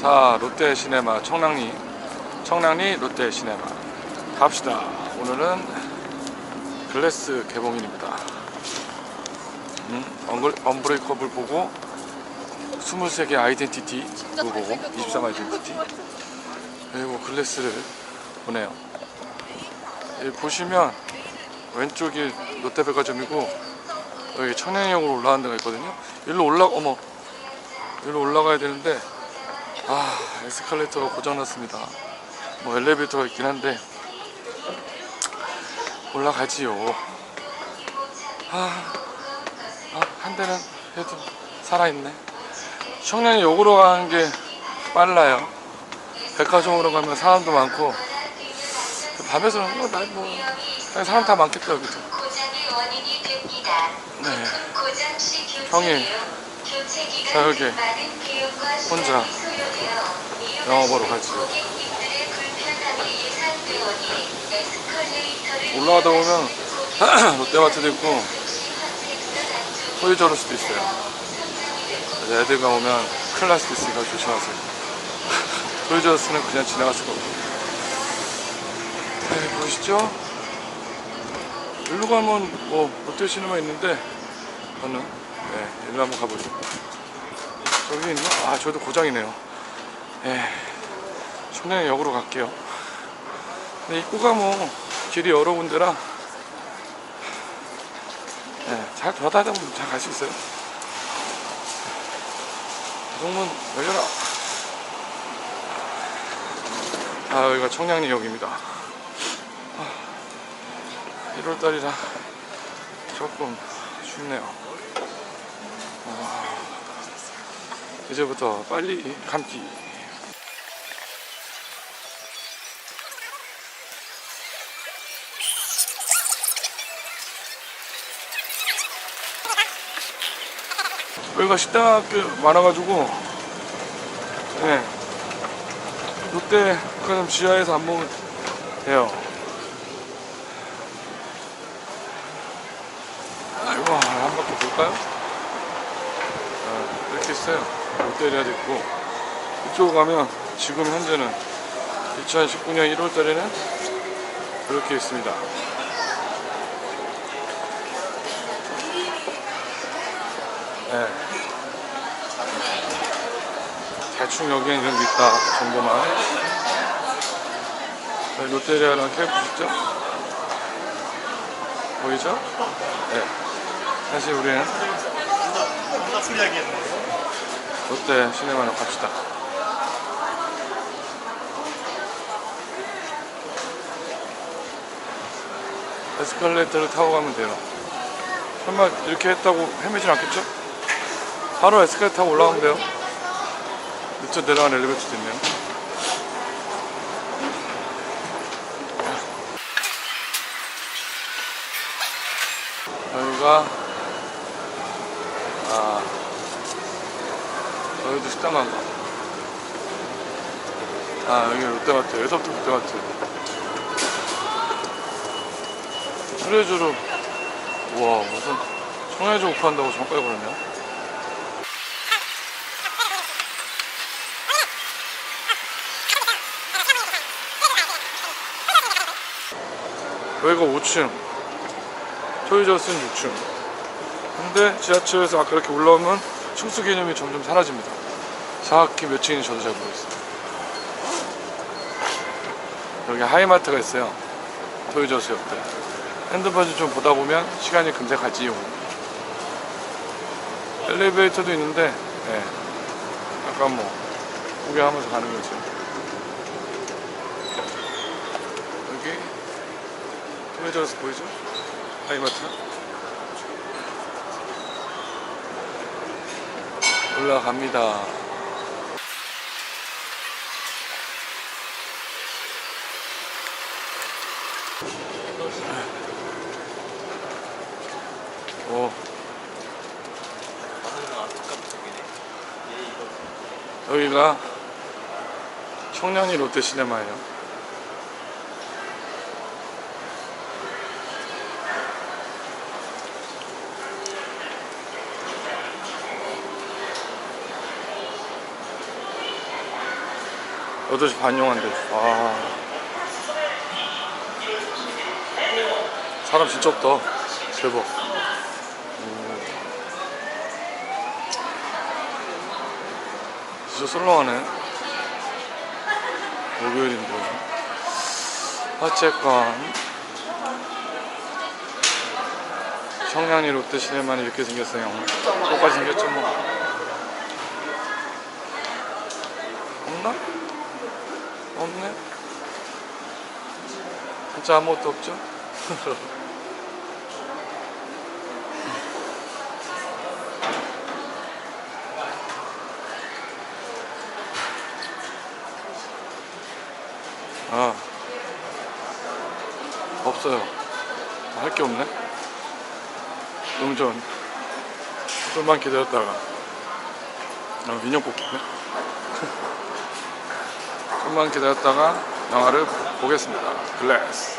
자 롯데 시네마 청량리 청량리 롯데 시네마. 갑시다. 오늘은 글래스 개봉일입니다. 음, 언브레이커블 보고 23개 아이덴티티 그거 보고 23 아이덴티티. 그리고 글래스를 보네요. 여기 보시면 왼쪽이 롯데백화점이고 여기 청량역으로 올라가는 데가 있거든요. 일로 올라 어머. 일로 올라가야 되는데 아 에스컬레이터가 고장났습니다. 뭐 엘리베이터가 있긴 한데 올라가지요. 아, 아, 한 대는 그래도 살아있네. 청량이 역으로 가는 게 빨라요. 백화점으로 가면 사람도 많고 밤에서는 뭐, 날 뭐, 사람 다 많겠다 여기도. 네. 형이 자, 여기 많은 비용과 혼자 보러 가지. 올라가다 보면 롯데마트도 있고 환색선 안쪽에 소리 저럴 수도 있어요 애들가 오면 큰일 날 수도 있으니까 조심하세요 소리 저스는 그냥 지나갈 수가 없고 네 보이시죠? 일로 가면 뭐 롯데 시네마 있는데 저는 네 일로 한번 가보죠 저기 있나? 아 저도 고장이네요 네 청량역으로 갈게요 근데 입구가 뭐 길이 여러 군데라 네, 잘 돌아다니다 보면 잘 갈 수 있어요. 대동문 열려라. 아, 여기가 청량리역입니다. 아, 1월달이라 조금 춥네요. 이제부터 빨리 감기. 여기가 식당학교 많아가지고 네. 롯데 백화점 지하에서 안 먹으면 돼요 아이고 한 바퀴 볼까요? 아, 이렇게 있어요 롯데리아도 있고 이쪽 가면 지금 현재는 2019년 1월 달에는 이렇게 있습니다 네. 대충 여기엔 이런 게 있다 정도만 자, 롯데리아랑 KF 있죠? 보이죠? 네. 다시 우리는 롯데 시네마로 갑시다 에스컬레이터를 타고 가면 돼요 설마 이렇게 했다고 헤매진 않겠죠? 바로 에스컬레이터 타고 올라가면 돼요. 밑으로 내려가는 엘리베이터도 있네요. 여기가 여기도 식당 간가? 아 여기 롯데마트 여기서부터 롯데마트. 트레저로. 우와 무슨 청해저 오픈한다고 정가에 걸었냐? 여기가 5층. 토이저스는 6층. 근데 지하철에서 아까 이렇게 올라오면 층수 개념이 점점 사라집니다 정확히 몇 층인지 저도 잘 모르겠어요. 여기 하이마트가 있어요. 토이저스 옆에 핸드폰 좀 보다 보면 시간이 금세 가지요 엘리베이터도 있는데 예. 약간 뭐 구경하면서 가는 거죠 여기 토요저스 보이죠? 하이마트. 올라갑니다 오. 여기가 청량리 롯데시네마예요. 8시 반 영화인데 아. 사람 진짜 없다. 대박 진짜 썰렁하네. 목요일인데. 어쨌건. 청량리 롯데시네마는 이렇게 생겼어요. 똑같이 생겼죠 뭐. 없나? 없네? 진짜 아무것도 없죠? 아 없어요. 할 게 없네. 너무 전 좀만 기다렸다가. 아, 인형 뽑기네. 좀만 기다렸다가 영화를 보겠습니다. 글래스